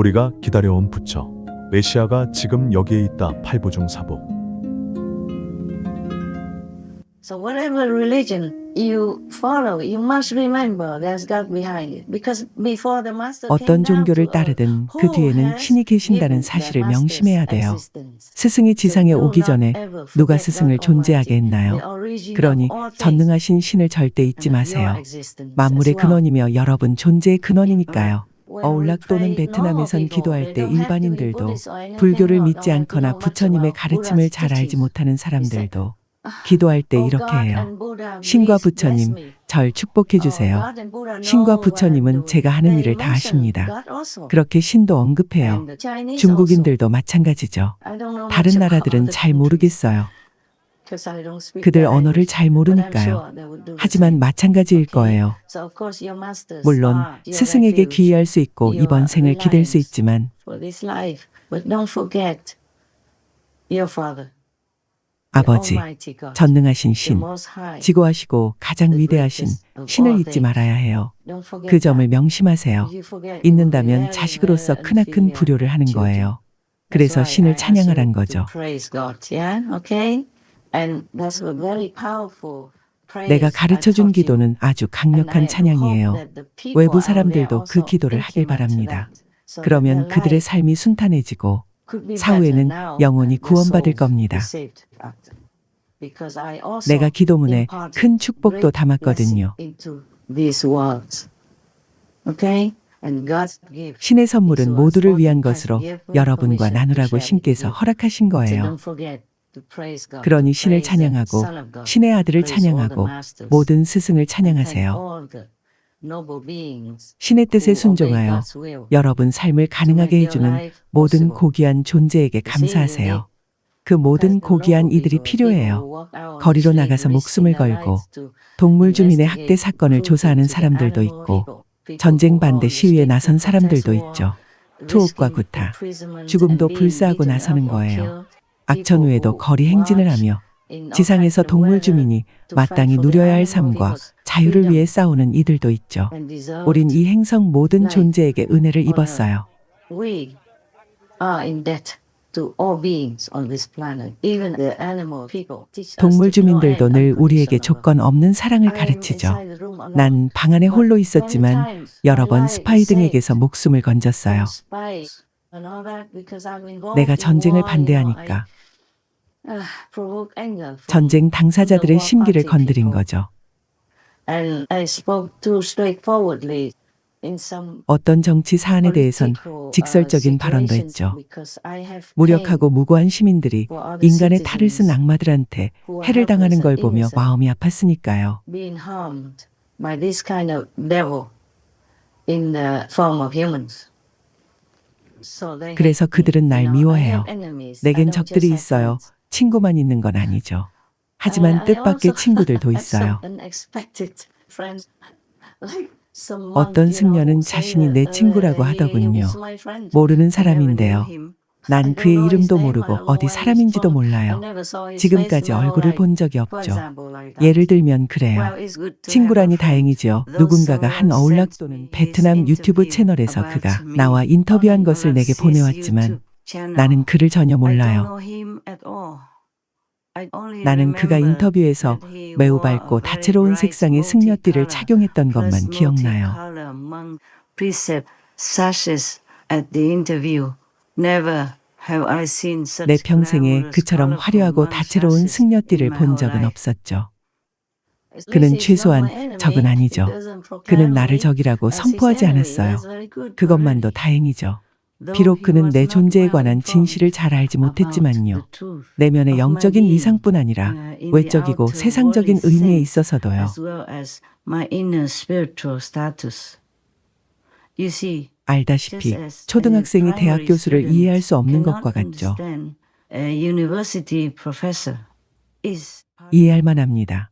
우리가 기다려온 부처. 메시아가 지금 여기에 있다. 팔부중사부. So whatever religion you follow, you must remember there's God behind it. Because before the master 어떤 종교를 따르든 그 뒤에는 신이 계신다는 사실을 명심해야 돼요. 스승이 지상에 오기 전에 누가 스승을 존재하게 했나요? 그러니 전능하신 신을 절대 잊지 마세요. 만물의. 근원이며 여러분 존재의 근원이니까요. 어울락 또는 베트남에선 기도할 때 일반인들도 불교를 믿지 않거나 부처님의 가르침을 잘 알지. 못하는 사람들도 기도할 때 Oh, 이렇게 해요. 신과 부처님. 절 축복해 Oh, 주세요. 신과 부처님은. 제가 하는 일을 다 also. 그렇게 신도 언급해요. 중국인들도 마찬가지죠. 다른 나라들은 잘 모르겠어요. 그들 언어를 잘 모르니까요. 하지만. 마찬가지일. 거예요. 물론 스승에게 기이할 수 있고 이번 생을 기댈 수 있지만 아버지, 전능하신 신. 지고하시고 가장 위대하신 신을 잊지 말아야 해요. 그 점을. 명심하세요. 잊는다면 자식으로서 크나큰 불효를 하는. 거예요. 그래서 신을 찬양하란 거죠. 내가 가르쳐 준. 기도는 아주 강력한 찬양이에요. 외부 사람들도 그 기도를 하길 바랍니다. 그러면 그들의 삶이 순탄해지고 사후에는 영원히 구원받을 겁니다. 내가 기도문에 큰 축복도 담았거든요. 신의 선물은 모두를 위한 것으로 여러분과 나누라고 신께서. 허락하신 거예요. 그러니 신을 찬양하고 신의 아들을 찬양하고 모든 스승을 찬양하세요. 신의 뜻에 순종하여. 여러분 삶을 가능하게 해주는 모든 고귀한 존재에게 감사하세요. 그 모든 고귀한 이들이 필요해요. 거리로 나가서 목숨을 걸고 동물 주민의 학대 사건을 조사하는 사람들도 있고 전쟁 반대 시위에 나선 사람들도 있죠. 투옥과 구타, 죽음도 불사하고 나서는 거예요. 악천 후에도 거리 행진을 하며 지상에서 동물 주민이 마땅히 누려야 할 삶과 자유를 위해 싸우는 이들도 있죠. 우린 이 행성 모든 존재에게 은혜를 입었어요. 동물 주민들도 늘 우리에게. 조건 없는 사랑을 가르치죠. 난 방 안에 홀로 있었지만 여러 번 스파이 등에게서 목숨을 건졌어요. 내가 전쟁을 반대하니까 uh, 전쟁 당사자들의 심기를 건드린. 거죠. 어떤 정치 사안에 대해선 uh, 직설적인 발언도 했죠. 무력하고 무고한 시민들이 인간의 탈을 쓴 악마들한테 해를 당하는 걸 보며. 마음이 아팠으니까요. being harmed by this kind of devil in the form of humans. 그래서. 그들은 날 미워해요. 내겐 적들이 있어요. 친구만 있는 건 아니죠. 하지만 뜻밖의 친구들도 있어요. 어떤 승려는 자신이 내 uh, 친구라고 하더군요. 모르는 사람인데요. 난 그의 이름도 모르고 어디 사람인지도 몰라요. 지금까지 얼굴을. 본 적이 없죠. 예를 들면 그래요. 친구라니. 다행이지요. 누군가가 한 어울락 또는 베트남 유튜브 채널에서 그가 나와 인터뷰한 것을 내게 보내왔지만. 나는 그를 전혀 몰라요. 나는 그가 인터뷰에서 매우 밝고 다채로운 색상의 승려띠를 착용했던 것만 기억나요. 내 평생에 그처럼 화려하고 다채로운 승려띠를 본 적은. 없었죠. 그는 최소한. 적은 아니죠. 그는 나를 적이라고 선포하지. 않았어요. 그것만도. 다행이죠. 비록 그는 내 존재에 관한 진실을 잘 알지 못했지만요. 내면의 영적인 위상뿐 아니라 uh, 외적이고 세상적인 의미에 있어서도요. 알다시피 초등학생이 대학 교수를 이해할 수 없는 것과 같죠. 이해할 만합니다.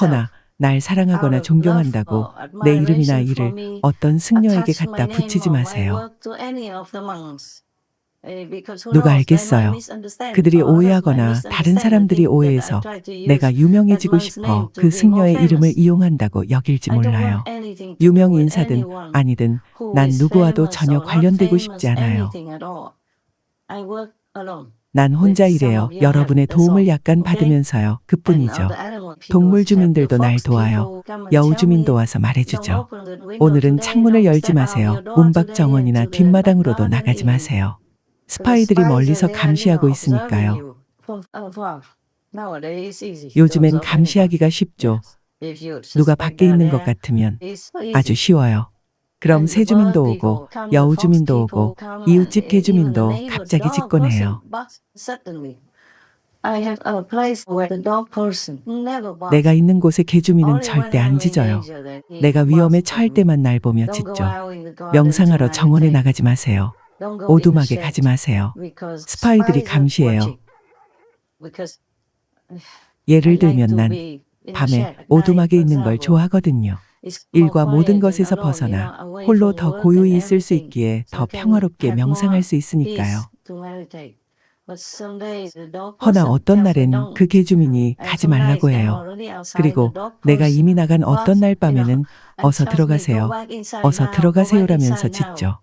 허나 날 사랑하거나 존경한다고 내 이름이나 일을 어떤 승려에게 갖다 붙이지 마세요. 누가 알겠어요. 그들이 오해하거나 다른 사람들이 오해해서 내가 유명해지고 싶어 그 승려의 이름을 이용한다고 여길지 몰라요. 유명 인사든 아니든 난 누구와도 전혀 관련되고 싶지 않아요. 난 혼자 일해요. 여러분의 도움을 약간 받으면서요. 그뿐이죠. 동물 주민들도 날 도와요. 여우 주민도 와서 말해주죠. 오늘은 창문을 열지 마세요. 문밖 정원이나 뒷마당으로도 나가지 마세요. 스파이들이 멀리서 감시하고 있으니까요. 요즘엔 감시하기가 쉽죠. 누가 밖에 있는 것 같으면 아주 쉬워요. 그럼 새 주민도 오고 여우 주민도 오고 이웃집 개주민도 갑자기 짓곤해요. 내가 있는 곳에 개주민은 절대 안 짖어요. 내가 위험에 처할 때만 날 보며 짖죠. 명상하러 정원에 나가지 마세요. 오두막에 가지 마세요. 스파이들이 감시해요. 예를 들면 난 밤에 오두막에 있는 걸 좋아하거든요. 일과 모든 것에서 벗어나 홀로 더 고요히 있을 수 있기에 더 평화롭게 명상할 수 있으니까요. 허나 어떤 날엔 그 개주민이 가지 말라고 해요. 그리고 내가 이미 나간 어떤 날 밤에는 어서 들어가세요. 어서 들어가세요라면서 짖죠.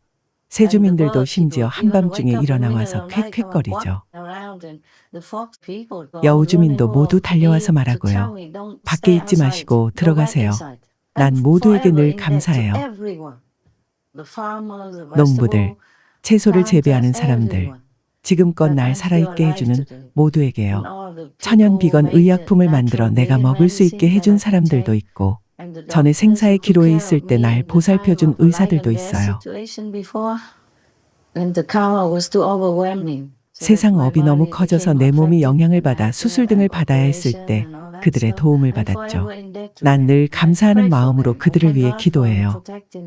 새 주민들도 심지어 한밤중에 일어나 와서 퀭퀭거리죠. 여우 주민도 모두 달려와서 말하고요. 밖에 있지 마시고 들어가세요. 난 모두에게 늘 감사해요. 농부들, 채소를 재배하는 사람들, 지금껏 날 살아있게 해주는 모두에게요. 천연 비건 의약품을 만들어 내가 먹을 수 있게 해준 사람들도 있고, 전에 생사의 기로에 있을 때 날 보살펴준 의사들도 있어요. 세상 업이 너무 커져서 내 몸이 영향을 받아 수술 등을 받아야 했을 때 그들의 도움을 받았죠. 난 늘 감사하는 마음으로 그들을 위해 기도해요.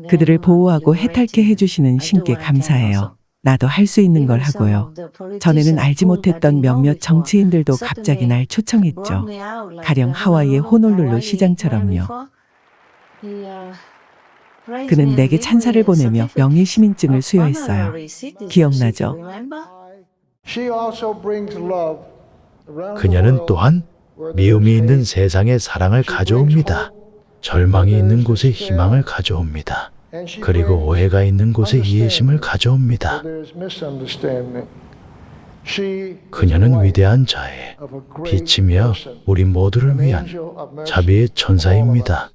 그들을 보호하고 해탈케 해주시는 신께 감사해요. 나도 할 수 있는 걸 하고요. 전에는 알지 못했던 몇몇 정치인들도 갑자기 날 초청했죠. 가령 하와이의 호놀룰루 시장처럼요. 그는 내게 찬사를 보내며 명예 시민증을 수여했어요. 기억나죠? 그녀는 또한 미움이 있는 세상에 사랑을 가져옵니다. 절망이 있는 곳에 희망을 가져옵니다. 그리고 오해가 있는 곳에 이해심을 가져옵니다. 그녀는 위대한 자애, 빛이며 우리 모두를 위한 자비의 천사입니다.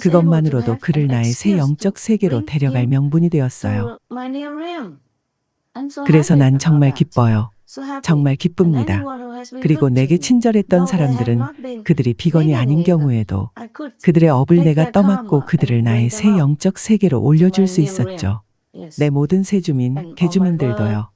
그것만으로도 그를 나의 새 영적 세계로 데려갈 명분이 되었어요. 그래서 난 정말 기뻐요. 정말 기쁩니다. 그리고 내게 친절했던 사람들은 그들이 비건이 아닌 경우에도 그들의 업을 내가 떠맡고 그들을 나의 새 영적 세계로 올려줄 수 있었죠. 내 모든 새주민, 개주민들도요.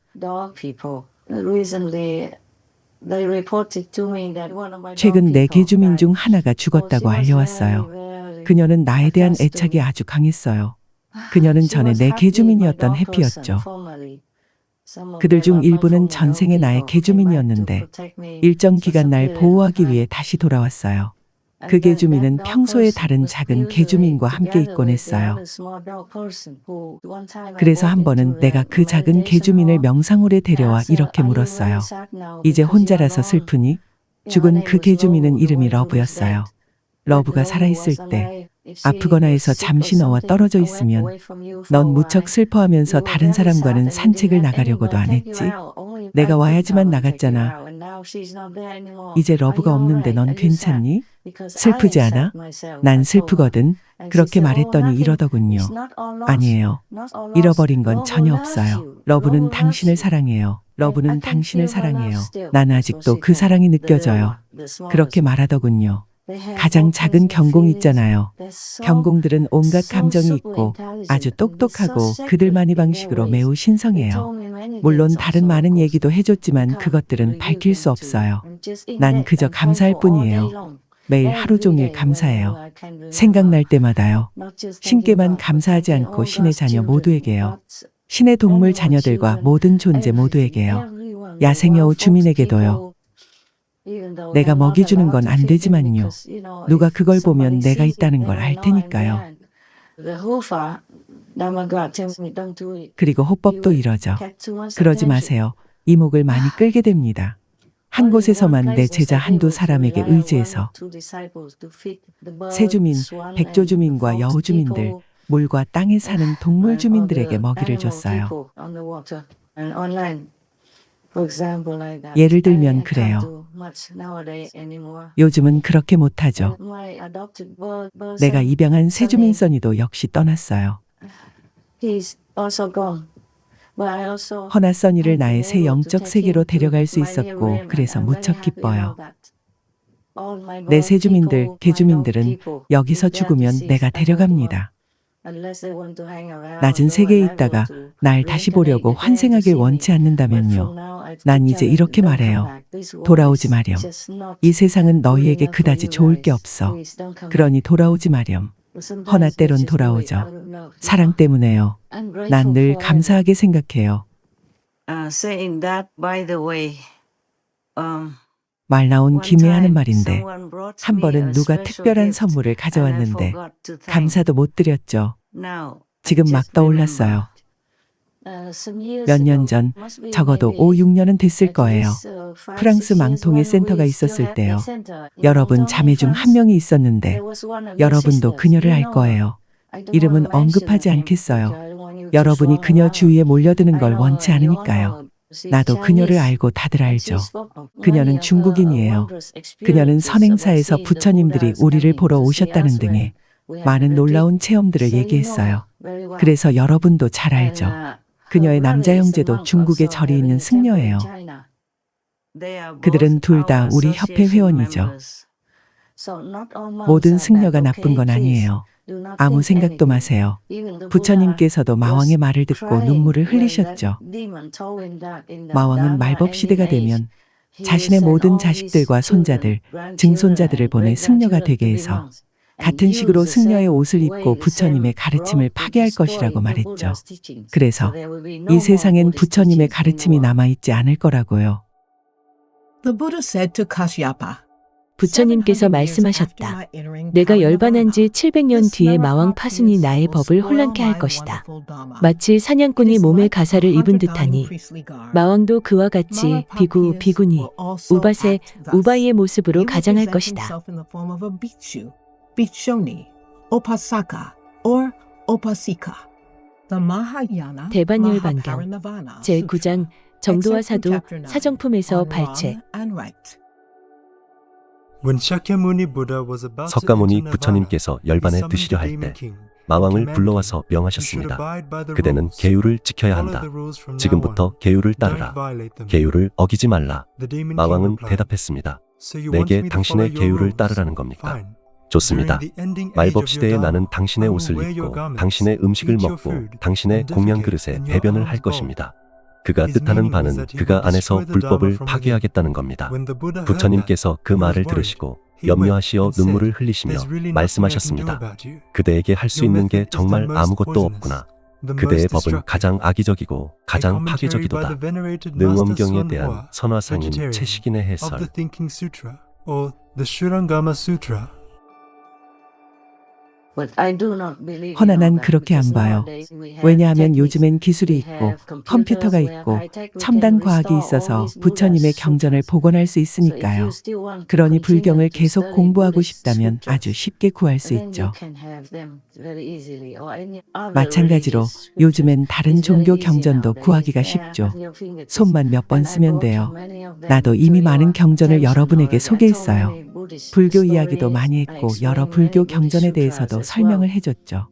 최근 내 개주민 중 하나가 죽었다고 알려왔어요. 그녀는 나에 대한 애착이 아주 강했어요. 그녀는 전에 내 개주민이었던 해피였죠. 그들 중 일부는 전생의 나의 개주민이었는데 일정 기간 날 보호하기 위해 다시 돌아왔어요. 그 개주민은 평소에 다른 작은 개주민과 함께 있곤 했어요. 그래서 한 번은 내가 그 작은 개주민을 명상홀에 데려와 이렇게 물었어요. 이제 혼자라서 슬프니? 죽은 그 개주민은 이름이 러브였어요. 러브가 살아있을 때 아프거나 해서 잠시 너와 떨어져 있으면 넌 무척 슬퍼하면서 다른 사람과는 산책을 나가려고도 안 했지. 내가 와야지만 나갔잖아. 이제 러브가 없는데 넌 괜찮니? 슬프지 않아? 난 슬프거든. 그렇게 말했더니 이러더군요. 아니에요. 잃어버린 건 전혀 없어요. 러브는 당신을 사랑해요. 러브는 당신을 사랑해요. 난 아직도 그 사랑이 느껴져요. 그렇게 말하더군요. 가장 작은 경공 있잖아요. 경공들은 온갖 감정이 있고 아주 똑똑하고 그들만의 방식으로 매우 신성해요. 물론 다른 많은 얘기도 해줬지만 그것들은 밝힐 수 없어요. 난 그저 감사할 뿐이에요. 매일 하루 종일 감사해요. 생각날 때마다요. 신께만 감사하지 않고 신의 자녀 모두에게요. 신의 동물 자녀들과 모든 존재 모두에게요. 야생여우 주민에게도요. 내가 먹이 주는 건 안 되지만요. 누가 그걸 보면 내가 있다는 걸 알 테니까요. 그리고 호법도 이러죠. 그러지. 마세요. 이목을 많이 끌게 됩니다. 한 곳에서만 내 제자 한두 사람에게 의지해서 세주민, 백조주민과 여우주민들, 물과 땅에 사는 동물 주민들에게 먹이를 줬어요. 예를 들면 그래요. 요즘은 그렇게 못하죠. 내가 입양한 세주민 써니도 역시 떠났어요. 허나 써니를 나의 새 영적 세계로 데려갈 수 있었고 그래서 무척 기뻐요. 내 세주민들, 개주민들은 여기서 죽으면 내가 데려갑니다. 낮은 세계에 있다가 날 다시 보려고 환생하길 원치 않는다면요. 난 이제 이렇게 말해요. 돌아오지 마렴. 이 세상은 너희에게 그다지 좋을 게 없어. 그러니 돌아오지 마렴. 허나 때론 돌아오죠. 사랑 때문에요. 난 늘 감사하게 생각해요. Uh, saying that, by the way, um, 말 나온 one 김에 하는 time 말인데 한 번은 누가 특별한 선물을 가져왔는데. 감사도 못 드렸죠. 지금 막 떠올랐어요. Uh, 몇년 전 적어도 maybe 5, 6년은 됐을 거예요. uh, 프랑스 망통의 센터가 있었을 때요. 여러분 자매 중 한. 명이 있었는데 여러분도. 그녀를 알. 거예요. 이름은 언급하지 않겠어요. 여러분이 그녀. 주위에 몰려드는 걸 원치 않으니까요. 나도 그녀를. 알고 다들 알죠. 그녀는 중국인이에요. 그녀는 선행사에서 부처님들이 우리를 보러 오셨다는 등의 많은. 놀라운 체험들을 얘기했어요. 그래서 여러분도 잘 알죠. uh, 그녀의 남자 형제도 중국에 절이 있는 승려예요. 그들은 둘 다 우리 협회 회원이죠. 모든 승려가 나쁜 건? 아니에요. 아무 생각도. 마세요. 부처님께서도 마왕의 말을 듣고 눈물을 흘리셨죠. 마왕은 말법 시대가 되면 자신의 모든 자식들과 손자들, 증손자들을 보내 승려가 되게 해서 같은 식으로 승려의 옷을 입고 부처님의 가르침을 파괴할 것이라고 말했죠. 그래서 이 세상엔 부처님의 가르침이. 남아있지 않을 거라고요. The Buddha said to Kashyapa, 부처님께서 말씀하셨다. 내가 열반한 지 700년 뒤에 마왕 파순이 나의 법을 혼란케 할 것이다. 마치 사냥꾼이 몸에 가사를 입은 듯하니 마왕도 그와 같이 비구, 비구니, 우바세, 우바이의 모습으로 가장할 것이다. 대반 열 반경 제9장 정도와 사도 사정품에서 발췌 석가모니 부처님께서 열반에 드시려 할 때 마왕을 불러와서 명하셨습니다. 그대는 계율을 지켜야 한다. 지금부터 계율을 따르라. 계율을 어기지 말라. 마왕은 대답했습니다. 내게 당신의 계율을 따르라는 겁니까? 좋습니다. 말법 시대에 나는 당신의 옷을 입고 당신의 음식을 먹고 당신의 공양 그릇에 배변을 할 것입니다. 그가 뜻하는 바는 그가 안에서 불법을 파괴하겠다는 겁니다. 부처님께서 그 말을 들으시고 염려하시어 눈물을 흘리시며 말씀하셨습니다. 그대에게 할 수 있는 게 정말 아무것도 없구나. 그대의 법은 가장 악의적이고 가장 파괴적이도다. 능엄경에 대한 선화상인 채식인의 해설. 허나 in all 난 that, 그렇게 안 봐요. 왜냐하면. 요즘엔 기술이 있고 컴퓨터가 있고 첨단 과학이 있어서 부처님의 경전을. 복원할 수 있으니까요. 그러니 불경을 계속 공부하고 싶다면 아주 쉽게 구할 수 있죠. 마찬가지로 요즘엔 다른 종교 경전도. 구하기가 쉽죠. 손만 몇 번 쓰면 돼요. 나도 이미 많은 경전을 여러분에게 소개했어요. 불교 이야기도. 많이 했고 여러 불교 경전에 대해서도. 설명을 해줬죠.